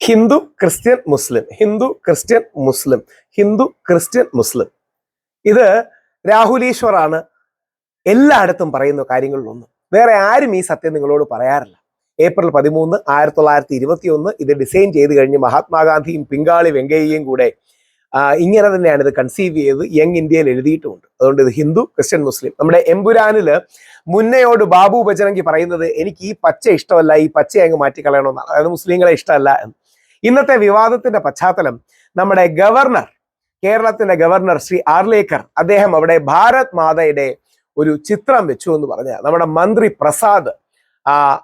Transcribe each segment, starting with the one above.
Hindu Christian Muslim. Hindu Christian Muslim. Hindu Christian Muslim. ഇത് രാഹുൽ ഈശ്വറാണ് എല്ലായിടത്തും പറയുന്ന കാര്യങ്ങളിലൊന്നും. വേറെ ആരും ഈ സത്യം നിങ്ങളോട് പറയാറില്ല. ഏപ്രിൽ പതിമൂന്ന് ആയിരത്തി തൊള്ളായിരത്തി ഇരുപത്തി ഒന്ന് ഇത് ഡിസൈൻ ചെയ്ത് കഴിഞ്ഞ് മഹാത്മാഗാന്ധിയും പിങ്കാളി വെങ്കയ്യയും കൂടെ ഇങ്ങനെ തന്നെയാണ് ഇത് കൺസീവ് ചെയ്ത് യങ് ഇന്ത്യയിൽ എഴുതിയിട്ടുമുണ്ട്. അതുകൊണ്ട് ഇത് ഹിന്ദു ക്രിസ്ത്യൻ മുസ്ലിം. നമ്മുടെ എമ്പുരാനിൽ മുന്നയോട് ബാബു ബജറങ്കി പറയുന്നത് എനിക്ക് ഈ പച്ച ഇഷ്ടമല്ല ഈ പച്ച അങ്ങ് മാറ്റിക്കളയണമെന്നാണ്. അതായത് മുസ്ലിങ്ങളെ ഇഷ്ടമല്ല എന്ന്. ഇന്നത്തെ വിവാദത്തിന്റെ പശ്ചാത്തലം നമ്മുടെ ഗവർണർ കേരളത്തിന്റെ ഗവർണർ ശ്രീ ആർലേക്കർ അദ്ദേഹം അവിടെ ഭാരത് മാതയുടെ ഒരു ചിത്രം വെച്ചു എന്ന് പറഞ്ഞ നമ്മുടെ മന്ത്രി പ്രസാദ്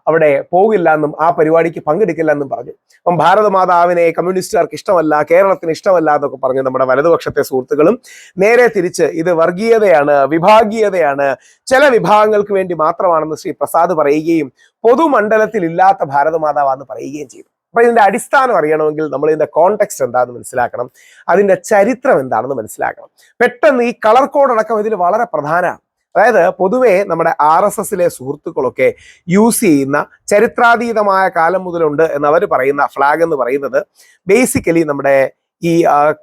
അവിടെ പോകില്ല എന്നും ആ പരിപാടിക്ക് പങ്കെടുക്കില്ല എന്നും പറഞ്ഞു. അപ്പം ഭാരത മാതാവിനെ കമ്മ്യൂണിസ്റ്റുകാർക്ക് ഇഷ്ടമല്ല കേരളത്തിന് ഇഷ്ടമല്ല എന്നൊക്കെ പറഞ്ഞ് നമ്മുടെ വലതുപക്ഷത്തെ സുഹൃത്തുക്കളും നേരെ തിരിച്ച് ഇത് വർഗീയതയാണ് വിഭാഗീയതയാണ് ചില വിഭാഗങ്ങൾക്ക് വേണ്ടി മാത്രമാണെന്ന് ശ്രീ പ്രസാദ് പറയുകയും പൊതുമണ്ഡലത്തിൽ ഇല്ലാത്ത ഭാരത മാതാവാന്ന് പറയുകയും ചെയ്തു. അപ്പൊ ഇതിന്റെ അടിസ്ഥാനം അറിയണമെങ്കിൽ നമ്മൾ ഇതിന്റെ കോണ്ടെക്സ്റ്റ് എന്താണെന്ന് മനസ്സിലാക്കണം. അതിന്റെ ചരിത്രം എന്താണെന്ന് മനസ്സിലാക്കണം. പെട്ടെന്ന് ഈ കളർ കോഡ് അടക്കം ഇതിൽ വളരെ പ്രധാനമാണ്. അതായത് പൊതുവെ നമ്മുടെ ആർ എസ് എസിലെ സുഹൃത്തുക്കളൊക്കെ യൂസ് ചെയ്യുന്ന ചരിത്രാതീതമായ കാലം മുതലുണ്ട് എന്ന് അവർ പറയുന്ന ഫ്ലാഗ് എന്ന് പറയുന്നത് ബേസിക്കലി നമ്മുടെ ഈ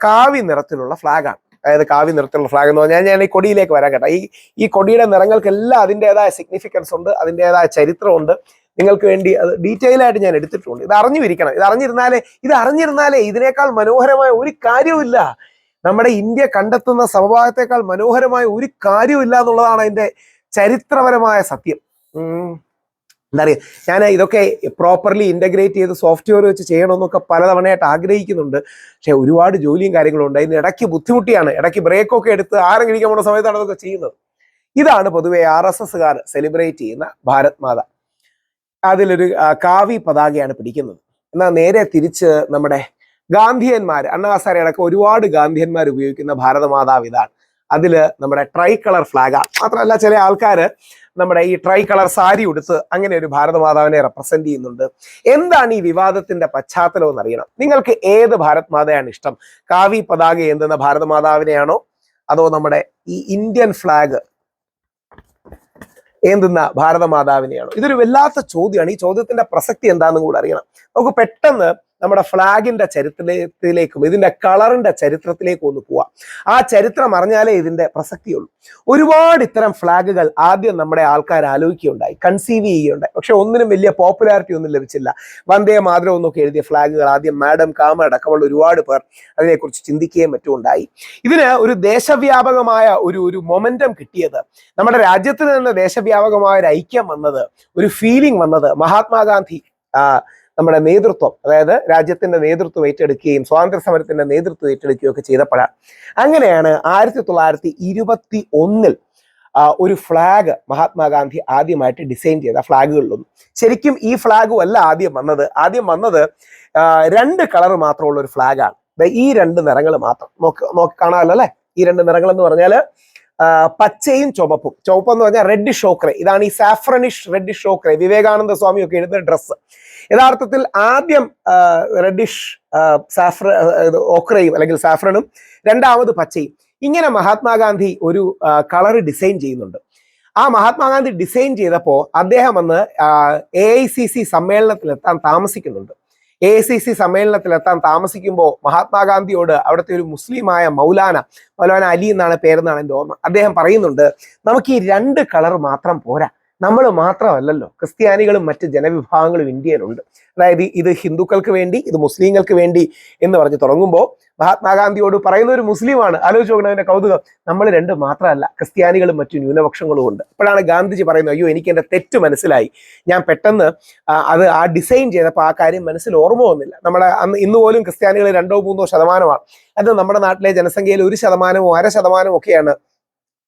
കാവി നിറത്തിലുള്ള ഫ്ലാഗാണ് അതായത് കാവി നിറത്തിലുള്ള ഫ്ലാഗ് എന്ന് പറഞ്ഞാൽ ഞാൻ ഈ കൊടിയിലേക്ക് വരാൻ കേട്ടോ. ഈ ഈ കൊടിയുടെ നിറങ്ങൾക്കെല്ലാം അതിന്റെതായ സിഗ്നിഫിക്കൻസ് ഉണ്ട് അതിന്റെതായ ചരിത്രമുണ്ട്. നിങ്ങൾക്ക് വേണ്ടി അത് ഡീറ്റെയിൽ ആയിട്ട് ഞാൻ എടുത്തിട്ടുണ്ട്. ഇത് അറിഞ്ഞിരിക്കണം. ഇത് അറിഞ്ഞിരുന്നാലേ ഇത് അറിഞ്ഞിരുന്നാലേ ഇതിനേക്കാൾ മനോഹരമായ ഒരു കാര്യവുമില്ല. നമ്മുടെ ഇന്ത്യ കണ്ടെത്തുന്ന സമഭാഗത്തേക്കാൾ മനോഹരമായ ഒരു കാര്യവുമില്ല എന്നുള്ളതാണ് അതിന്റെ ചരിത്രപരമായ സത്യം. എന്താ പറയുക ഞാൻ ഇതൊക്കെ പ്രോപ്പർലി ഇന്റഗ്രേറ്റ് ചെയ്ത് സോഫ്റ്റ്വെയർ വെച്ച് ചെയ്യണമെന്നൊക്കെ പലതവണയായിട്ട് ആഗ്രഹിക്കുന്നുണ്ട്. പക്ഷേ ഒരുപാട് ജോലിയും കാര്യങ്ങളും ഉണ്ട്. അതിന് ഇടയ്ക്ക് ബുദ്ധിമുട്ടിയാണ്. ഇടയ്ക്ക് ബ്രേക്കൊക്കെ എടുത്ത് ആരെങ്കിലും പോകുന്ന സമയത്താണ് ഇതൊക്കെ ചെയ്യുന്നത്. ഇതാണ് പൊതുവെ ആർ എസ് എസ്സുകാർ സെലിബ്രേറ്റ് ചെയ്യുന്ന ഭാരത് മാത. അതിലൊരു കാവി പതാകയാണ് പിടിക്കുന്നത്. എന്നാൽ നേരെ തിരിച്ച് നമ്മുടെ ഗാന്ധിയന്മാർ അണ്ണാസാരെ അടക്കം ഒരുപാട് ഗാന്ധിയന്മാർ ഉപയോഗിക്കുന്ന ഭാരതമാതാവ് ഇതാണ്. അതിൽ നമ്മുടെ ട്രൈ കളർ ഫ്ലാഗാണ് മാത്രമല്ല ചില ആൾക്കാർ നമ്മുടെ ഈ ട്രൈ കളർ സാരി ഉടുത്ത് അങ്ങനെ ഒരു ഭാരതമാതാവിനെ റെപ്രസെന്റ് ചെയ്യുന്നുണ്ട്. എന്താണ് ഈ വിവാദത്തിന്റെ പശ്ചാത്തലം എന്ന് അറിയണം നിങ്ങൾക്ക് ഏത് ഭാരത് മാതയാണ് ഇഷ്ടം? കാവി പതാക എന്തെന്ന ഭാരതമാതാവിനെയാണോ? അതോ നമ്മുടെ ഈ ഇന്ത്യൻ ഫ്ലാഗ് ഏന്തുന്ന ഭാരതമാതാവിനെയാണോ. ഇതൊരു വല്ലാത്ത ചോദ്യമാണ്. ഈ ചോദ്യത്തിന്റെ പ്രസക്തി എന്താണെന്നും കൂടെ അറിയണം. നമുക്ക് പെട്ടെന്ന് നമ്മുടെ ഫ്ലാഗിന്റെ ചരിത്രത്തിലേക്കും ഇതിന്റെ കളറിന്റെ ചരിത്രത്തിലേക്കും ഒന്ന് പോവാം. ആ ചരിത്രം അറിഞ്ഞാലേ ഇതിന്റെ പ്രസക്തിയുള്ളൂ. ഒരുപാട് ഇത്തരം ഫ്ലാഗുകൾ ആദ്യം നമ്മുടെ ആൾക്കാർ ആലോചിക്കുകയുണ്ടായി കൺസീവ് ചെയ്യുകയുണ്ടായി. പക്ഷെ ഒന്നിനും വലിയ പോപ്പുലാരിറ്റി ഒന്നും ലഭിച്ചില്ല. വന്ദേ മാതരം എന്നൊക്കെ എഴുതിയ ഫ്ലാഗുകൾ ആദ്യം മാഡം കാമ അടക്കമുള്ള ഒരുപാട് പേർ അതിനെക്കുറിച്ച് ചിന്തിക്കുകയും മറ്റും ഉണ്ടായി. ഇതിന് ഒരു ദേശവ്യാപകമായ ഒരു ഒരു മൊമെന്റം കിട്ടിയത് നമ്മുടെ രാജ്യത്തിന് തന്നെ ദേശവ്യാപകമായ ഒരു ഐക്യം വന്നത് ഒരു ഫീലിംഗ് വന്നത് മഹാത്മാഗാന്ധി നമ്മുടെ നേതൃത്വം അതായത് രാജ്യത്തിന്റെ നേതൃത്വം ഏറ്റെടുക്കുകയും സ്വാതന്ത്ര്യ സമരത്തിന്റെ നേതൃത്വം ഏറ്റെടുക്കുകയും ഒക്കെ ചെയ്തപ്പോഴാണ് അങ്ങനെയാണ് ആയിരത്തി തൊള്ളായിരത്തി ഇരുപത്തി ഒന്നിൽ ഒരു ഫ്ലാഗ് മഹാത്മാഗാന്ധി ആദ്യമായിട്ട് ഡിസൈൻ ചെയ്ത ഫ്ലാഗുകളിലൊന്നും ശരിക്കും ഈ ഫ്ലാഗും അല്ല ആദ്യം വന്നത്. ആദ്യം വന്നത് രണ്ട് കളർ മാത്രമുള്ള ഒരു ഫ്ലാഗാണ് ഈ രണ്ട് നിറങ്ങൾ മാത്രം. നോക്ക് നോക്കി കാണാമല്ലോ അല്ലെ? ഈ രണ്ട് നിറങ്ങൾ എന്ന് പറഞ്ഞാൽ പച്ചയും ചുമപ്പും ചുവപ്പ്. എന്ന് പറഞ്ഞാൽ റെഡ് ഷോക്രെ ഇതാണ് ഈ സാഫ്രനിഷ് റെഡ് ഷോക്രെ വിവേകാനന്ദ സ്വാമി ഒക്കെ എഴുതുന്ന ഡ്രസ്സ് യഥാർത്ഥത്തിൽ ആദ്യം റെഡിഷ് സാഫ്ര ഓക്രയും അല്ലെങ്കിൽ സാഫ്രനും രണ്ടാമത് പച്ചയും. ഇങ്ങനെ മഹാത്മാഗാന്ധി ഒരു കളർ ഡിസൈൻ ചെയ്യുന്നുണ്ട്. ആ മഹാത്മാഗാന്ധി ഡിസൈൻ ചെയ്തപ്പോൾ അദ്ദേഹം അന്ന് എ ഐ സി സി സമ്മേളനത്തിലെത്താൻ താമസിക്കുന്നുണ്ട്. എ ഐ സി സി സമ്മേളനത്തിലെത്താൻ താമസിക്കുമ്പോൾ മഹാത്മാഗാന്ധിയോട് അവിടുത്തെ ഒരു മുസ്ലിമായ മൗലാന മൗലാന അലി എന്നാണ് പേരെന്നാണ് എന്റെ ഓർമ്മ. അദ്ദേഹം പറയുന്നുണ്ട് നമുക്ക് ഈ രണ്ട് കളർ മാത്രം പോരാ. നമ്മൾ മാത്രമല്ലല്ലോ. ക്രിസ്ത്യാനികളും മറ്റ് ജനവിഭാഗങ്ങളും ഇന്ത്യയിലുണ്ട്. അതായത് ഇത് ഹിന്ദുക്കൾക്ക് വേണ്ടി ഇത് മുസ്ലിങ്ങൾക്ക് വേണ്ടി എന്ന് പറഞ്ഞ് തുടങ്ങുമ്പോൾ മഹാത്മാഗാന്ധിയോട് പറയുന്ന ഒരു മുസ്ലിമാണ്. ആലോചിച്ച് നോക്കണം കൗതുകം. നമ്മൾ രണ്ട് മാത്രമല്ല ക്രിസ്ത്യാനികളും മറ്റു ന്യൂനപക്ഷങ്ങളും ഉണ്ട്. അപ്പോഴാണ് ഗാന്ധിജി പറയുന്നത് അയ്യോ എനിക്ക് എന്റെ തെറ്റ് മനസ്സിലായി. ഞാൻ പെട്ടെന്ന് അത് ആ ഡിസൈൻ ചെയ്തപ്പോൾ ആ കാര്യം മനസ്സിൽ ഓർമ്മ വന്നില്ല. നമ്മുടെ അന്ന് ഇന്ന് പോലും ക്രിസ്ത്യാനികൾ രണ്ടോ മൂന്നോ ശതമാനമാണ്. അത് നമ്മുടെ നാട്ടിലെ ജനസംഖ്യയിൽ ഒരു ശതമാനമോ അര ശതമാനമോ ഒക്കെയാണ്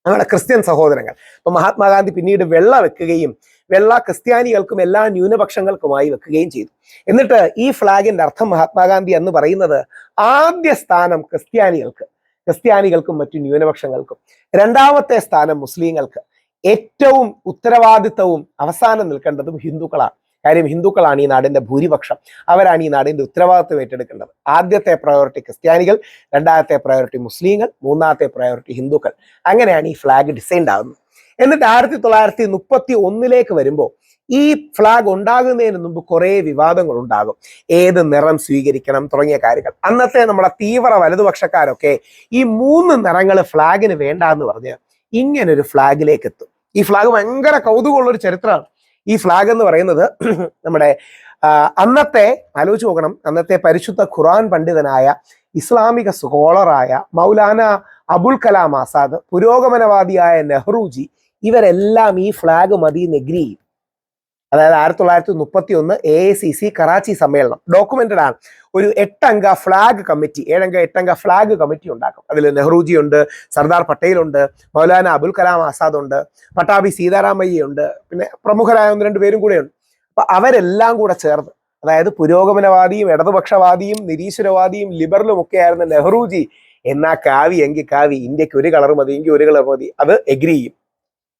നമ്മുടെ ക്രിസ്ത്യൻ സഹോദരങ്ങൾ. അപ്പൊ മഹാത്മാഗാന്ധി പിന്നീട് വെള്ള വെക്കുകയും വെള്ള ക്രിസ്ത്യാനികൾക്കും എല്ലാ ന്യൂനപക്ഷങ്ങൾക്കുമായി വെക്കുകയും ചെയ്തു. എന്നിട്ട് ഈ ഫ്ലാഗിന്റെ അർത്ഥം മഹാത്മാഗാന്ധി എന്ന് പറയുന്നത് ആദ്യ സ്ഥാനം ക്രിസ്ത്യാനികൾക്ക് ക്രിസ്ത്യാനികൾക്കും മറ്റു ന്യൂനപക്ഷങ്ങൾക്കും. രണ്ടാമത്തെ സ്ഥാനം മുസ്ലിങ്ങൾക്ക്. ഏറ്റവും ഉത്തരവാദിത്തവും അവസാനം നിൽക്കേണ്ടതും ഹിന്ദുക്കളാണ്. കാര്യം ഹിന്ദുക്കളാണ് ഈ നാടിന്റെ ഭൂരിപക്ഷം. അവരാണ് ഈ നാടിന്റെ ഉത്തരവാദിത്വം ഏറ്റെടുക്കേണ്ടത്. ആദ്യത്തെ പ്രയോറിറ്റി ക്രിസ്ത്യാനികൾ രണ്ടാമത്തെ പ്രയോറിറ്റി മുസ്ലിങ്ങൾ മൂന്നാമത്തെ പ്രയോറിറ്റി ഹിന്ദുക്കൾ. അങ്ങനെയാണ് ഈ ഫ്ലാഗ് ഡിസൈൻഡ് ആകുന്നത് എന്നിട്ട് ആയിരത്തി തൊള്ളായിരത്തി മുപ്പത്തി ഒന്നിലേക്ക് വരുമ്പോൾ ഈ ഫ്ലാഗ് ഉണ്ടാകുന്നതിന് മുമ്പ് കുറേ വിവാദങ്ങൾ ഉണ്ടാകും. ഏത് നിറം സ്വീകരിക്കണം തുടങ്ങിയ കാര്യങ്ങൾ. അന്നത്തെ നമ്മുടെ തീവ്ര വലതുപക്ഷക്കാരൊക്കെ ഈ മൂന്ന് നിറങ്ങൾ ഫ്ലാഗിന് വേണ്ട എന്ന് പറഞ്ഞ് ഇങ്ങനൊരു ഫ്ലാഗിലേക്ക് എത്തും. ഈ ഫ്ലാഗ് ഭയങ്കര കൗതുകമുള്ള ഒരു ചരിത്രമാണ്. ഈ ഫ്ലാഗ് എന്ന് പറയുന്നത് നമ്മുടെ അന്നത്തെ ആലോചിച്ച് നോക്കണം. അന്നത്തെ പരിശുദ്ധ ഖുറാൻ പണ്ഡിതനായ ഇസ്ലാമിക സ്കോളറായ മൗലാന അബുൽ കലാം ആസാദ് പുരോഗമനവാദിയായ നെഹ്റുജി ഇവരെല്ലാം ഈ ഫ്ലാഗ് മതി എന്ന് ചെയ്യും. അതായത് ആയിരത്തി തൊള്ളായിരത്തി മുപ്പത്തി ഒന്ന് A I C C Karachi സമ്മേളനം ഡോക്യുമെന്റഡ് ആണ്. ഒരു എട്ടംഗ ഫ്ലാഗ് കമ്മിറ്റി ഏഴംഗ എട്ടംഗ ഫ്ലാഗ് കമ്മിറ്റി ഉണ്ടാക്കും. അതിൽ നെഹ്റുജി ഉണ്ട് സർദാർ പട്ടേൽ ഉണ്ട് മൗലാന അബുൽ കലാം ആസാദ് ഉണ്ട് പട്ടാഭി സീതാരാമയ്യ ഉണ്ട് പിന്നെ പ്രമുഖരായ ഒന്ന് രണ്ട് പേരും കൂടെ ഉണ്ട് അപ്പൊ അവരെല്ലാം കൂടെ ചേർന്ന് അതായത് പുരോഗമനവാദിയും ഇടതുപക്ഷവാദിയും നിരീശ്വരവാദിയും ലിബറലും ഒക്കെ ആയിരുന്ന നെഹ്റുജി എന്നാ കാവി എങ്കിൽ കാവി ഇന്ത്യയ്ക്ക് ഒരു കളർ മതി എങ്കിൽ ഒരു കളർ മതി അത് എഗ്രി ചെയ്യും.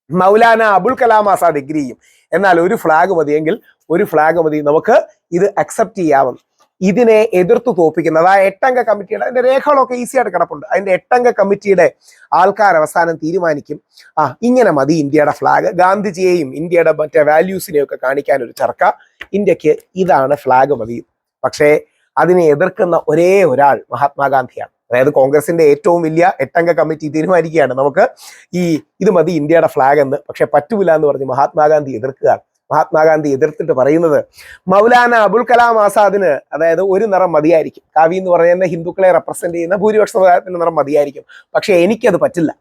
മൗലാന അബുൽ കലാം ആസാദ് എഗ്രി ചെയ്യും. എന്നാൽ ഒരു ഫ്ലാഗ് മതിയെങ്കിൽ ഒരു ഫ്ലാഗ് മതി. നമുക്ക് ഇത് അക്സെപ്റ്റ് ചെയ്യാവും ഇതിനെ എതിർത്ത് തോപ്പിക്കുന്ന അതായത് എട്ടംഗ കമ്മിറ്റിയുടെ അതിന്റെ രേഖകളൊക്കെ ഈസി ആയിട്ട് കിടപ്പുണ്ട്. അതിന്റെ എട്ടംഗ കമ്മിറ്റിയുടെ ആൾക്കാർ അവസാനം തീരുമാനിക്കും. ആ ഇങ്ങനെ മതി ഇന്ത്യയുടെ ഫ്ലാഗ് ഗാന്ധിജിയെയും ഇന്ത്യയുടെ മറ്റേ വാല്യൂസിനെയും ഒക്കെ കാണിക്കാൻ ഒരു ചർക്ക. ഇന്ത്യയ്ക്ക് ഇതാണ് ഫ്ലാഗ് മതി. പക്ഷേ അതിനെ എതിർക്കുന്ന ഒരേ ഒരാൾ മഹാത്മാഗാന്ധിയാണ്. അതായത് കോൺഗ്രസിന്റെ ഏറ്റവും വലിയ എട്ടംഗ കമ്മിറ്റി തീരുമാനിക്കുകയാണ്. നമുക്ക് ഈ ഇത് മതി ഇന്ത്യയുടെ ഫ്ലാഗ് എന്ന്. പക്ഷെ പറ്റൂല എന്ന് പറഞ്ഞ് മഹാത്മാഗാന്ധി എതിർക്കുക മഹാത്മാഗാന്ധി എതിർത്തിട്ട് പറയുന്നത് മൗലാന അബുൽ കലാം ആസാദിന് അതായത് ഒരു നിറം മതിയായിരിക്കും. കാവി എന്ന് പറയുന്ന ഹിന്ദുക്കളെ റെപ്രസെന്റ് ചെയ്യുന്ന ഭൂരിപക്ഷ സമുദായത്തിന്റെ നിറം മതിയായിരിക്കും. പക്ഷെ എനിക്കത് പറ്റില്ല.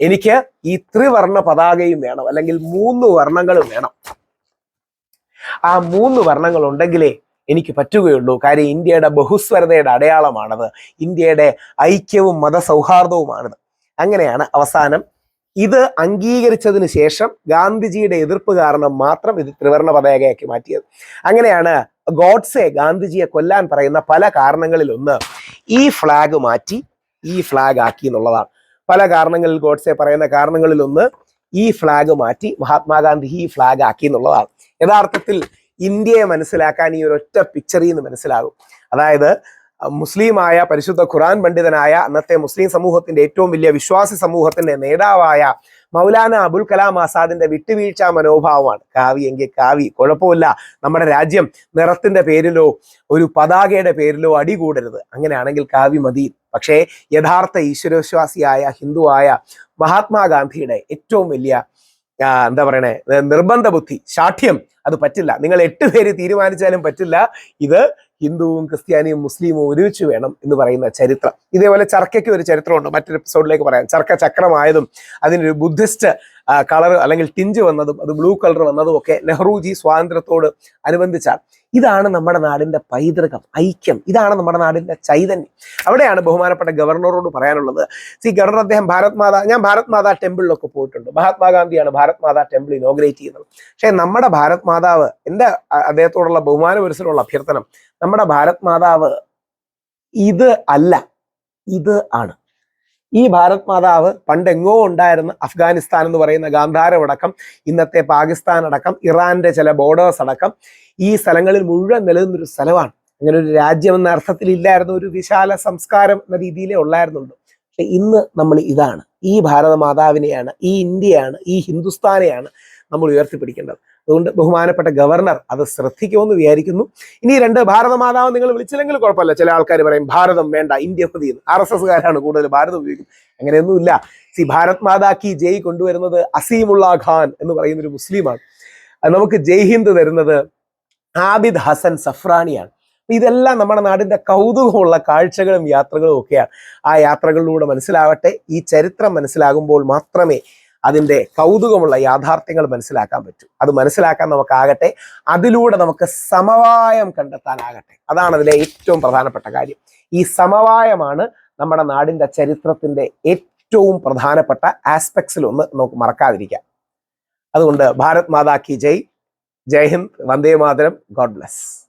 എനിക്ക് ഈ ത്രിവർണ പതാകയും വേണം അല്ലെങ്കിൽ മൂന്ന് വർണങ്ങളും വേണം. ആ മൂന്ന് വർണങ്ങൾ ഉണ്ടെങ്കിലേ എനിക്ക് പറ്റുകയുള്ളൂ. കാര്യം ഇന്ത്യയുടെ ബഹുസ്വരതയുടെ അടയാളമാണത്. ഇന്ത്യയുടെ ഐക്യവും മതസൗഹാർദ്ദവുമാണത്. അങ്ങനെയാണ് അവസാനം ഇത് അംഗീകരിച്ചതിന് ശേഷം ഗാന്ധിജിയുടെ എതിർപ്പ് കാരണം മാത്രം ഇത് ത്രിവർണ പതാകയാക്കി മാറ്റിയത്. അങ്ങനെയാണ് ഗോഡ്സെ ഗാന്ധിജിയെ കൊല്ലാൻ പറയുന്ന പല കാരണങ്ങളിൽ ഒന്ന് ഈ ഫ്ലാഗ് മാറ്റി ഈ ഫ്ലാഗ് ആക്കി എന്നുള്ളതാണ്. പല കാരണങ്ങളിൽ ഗോഡ്സെ പറയുന്ന കാരണങ്ങളിൽ ഒന്ന് ഈ ഫ്ലാഗ് മാറ്റി മഹാത്മാഗാന്ധി ഈ ഫ്ലാഗ് ആക്കി എന്നുള്ളതാണ്. യഥാർത്ഥത്തിൽ ഇന്ത്യയെ മനസ്സിലാക്കാൻ ഈ ഒരു ഒറ്റ പിക്ചറിൽ നിന്ന് മനസ്സിലാകും. അതായത് മുസ്ലിമായ പരിശുദ്ധ ഖുറാൻ പണ്ഡിതനായ അന്നത്തെ മുസ്ലിം സമൂഹത്തിന്റെ ഏറ്റവും വലിയ വിശ്വാസി സമൂഹത്തിന്റെ നേതാവായ മൗലാന അബുൽ കലാം ആസാദിന്റെ വിട്ടുവീഴ്ച മനോഭാവമാണ്. കാവി എങ്കിൽ കാവി കുഴപ്പമില്ല. നമ്മുടെ രാജ്യം നിറത്തിന്റെ പേരിലോ ഒരു പതാകയുടെ പേരിലോ അടികൂടരുത്. അങ്ങനെയാണെങ്കിൽ കാവി മതി. പക്ഷേ യഥാർത്ഥ ഈശ്വരവിശ്വാസിയായ ഹിന്ദുവായ മഹാത്മാഗാന്ധിയുടെ ഏറ്റവും വലിയ എന്താ പറയണേ? നിർബന്ധ ബുദ്ധി ശാഠ്യം. അത് പറ്റില്ല. നിങ്ങൾ എട്ട് പേര് തീരുമാനിച്ചാലും പറ്റില്ല. ഇത് ഹിന്ദുവും ക്രിസ്ത്യാനിയും മുസ്ലിമും ഒരുമിച്ച് വേണം എന്ന് പറയുന്ന ചരിത്രം. ഇതേപോലെ ചർക്കയ്ക്ക് ഒരു ചരിത്രമുണ്ട്. മറ്റൊരു എപ്പിസോഡിലേക്ക് പറയാം. ചർക്ക ചക്രമായതും അതിനൊരു ബുദ്ധിസ്റ്റ് കളർ അല്ലെങ്കിൽ ടിഞ്ച് വന്നതും അത് ബ്ലൂ കളർ വന്നതും ഒക്കെ നെഹ്റുജി സ്വാതന്ത്ര്യത്തോട് അനുബന്ധിച്ചാൽ ഇതാണ് നമ്മുടെ നാടിന്റെ പൈതൃകം ഐക്യം. ഇതാണ് നമ്മുടെ നാടിന്റെ ചൈതന്യം. അവിടെയാണ് ബഹുമാനപ്പെട്ട ഗവർണറോട് പറയാനുള്ളത്. സി ഗവർണർ അദ്ദേഹം ഭാരത് മാതാ ഞാൻ ഭാരത് മാതാ ടെമ്പിളിലൊക്കെ പോയിട്ടുണ്ട്. മഹാത്മാഗാന്ധിയാണ് ഭാരത് മാതാ ടെമ്പിൾ ഇനോഗ്രേറ്റ് ചെയ്യുന്നത്. പക്ഷേ നമ്മുടെ ഭാരത് മാതാവ് എന്റെ അദ്ദേഹത്തോടുള്ള ബഹുമാന പുരസരമുള്ള അഭ്യർത്ഥന നമ്മുടെ ഭാരത് മാതാവ് ഇത് അല്ല ഇത് ആണ്. ഈ ഭാരത് മാതാവ് പണ്ടെങ്ങോ ഉണ്ടായിരുന്ന അഫ്ഗാനിസ്ഥാൻ എന്ന് പറയുന്ന ഗാന്ധാരം അടക്കം ഇന്നത്തെ പാകിസ്ഥാൻ അടക്കം ഇറാന്റെ ചില ബോർഡേഴ്സ് അടക്കം ഈ സ്ഥലങ്ങളിൽ മുഴുവൻ നിലനിന്നൊരു സ്ഥലമാണ്. അങ്ങനെ ഒരു രാജ്യം എന്ന അർത്ഥത്തിൽ ഇല്ലായിരുന്നു ഒരു വിശാല സംസ്കാരം എന്ന രീതിയിലേ ഉള്ളായിരുന്നുള്ളൂ. പക്ഷെ ഇന്ന് നമ്മൾ ഇതാണ്. ഈ ഭാരത മാതാവിനെയാണ് ഈ ഇന്ത്യയാണ് ഈ ഹിന്ദുസ്ഥാനെയാണ് നമ്മൾ ഉയർത്തിപ്പിടിക്കേണ്ടത്. അതുകൊണ്ട് ബഹുമാനപ്പെട്ട ഗവർണർ അത് ശ്രദ്ധിക്കുമെന്ന് വിചാരിക്കുന്നു. ഇനി രണ്ട് ഭാരതമാതാവ് നിങ്ങൾ വിളിച്ചില്ലെങ്കിൽ കുഴപ്പമില്ല. ചില ആൾക്കാർ പറയും ഭാരതം വേണ്ട ഇന്ത്യ മതി ആർ എസ് എസ്കാരാണ് കൂടുതൽ ഭാരതം ഉപയോഗിക്കുന്നത്. അങ്ങനെയൊന്നുമില്ല. സി ഭാരത് മാതാ കി ജയ് കൊണ്ടുവരുന്നത് അസീമുള്ള ഖാൻ എന്ന് പറയുന്ന ഒരു മുസ്ലിമാണ് നമുക്ക് ജയ് ഹിന്ദ് തരുന്നത് ആബിദ് ഹസൻ സഫ്രാണിയാണ്. ഇതെല്ലാം നമ്മുടെ നാടിന്റെ കൗതുകമുള്ള കാഴ്ചകളും യാത്രകളും ഒക്കെയാണ്. ആ യാത്രകളിലൂടെ മനസ്സിലാവട്ടെ. ഈ ചരിത്രം മനസ്സിലാകുമ്പോൾ മാത്രമേ അതിന്റെ കൗതുകമുള്ള യാഥാർത്ഥ്യങ്ങൾ മനസ്സിലാക്കാൻ പറ്റും. അത് മനസ്സിലാക്കാൻ നമുക്കാകട്ടെ അതിലൂടെ നമുക്ക് സമവായം കണ്ടെത്താനാകട്ടെ. അതാണ് അതിലെ ഏറ്റവും പ്രധാനപ്പെട്ട കാര്യം. ഈ സമവായമാണ് നമ്മുടെ നാടിന്റെ ചരിത്രത്തിന്റെ ഏറ്റവും പ്രധാനപ്പെട്ട ആസ്പെക്ട്സിൽ ഒന്ന് നമുക്ക് മറക്കാതിരിക്കാം. അതുകൊണ്ട് ഭാരത് മാതാ കി ജയ്. ജയ് ഹിന്ദ്. വന്ദേ മാതരം. God bless.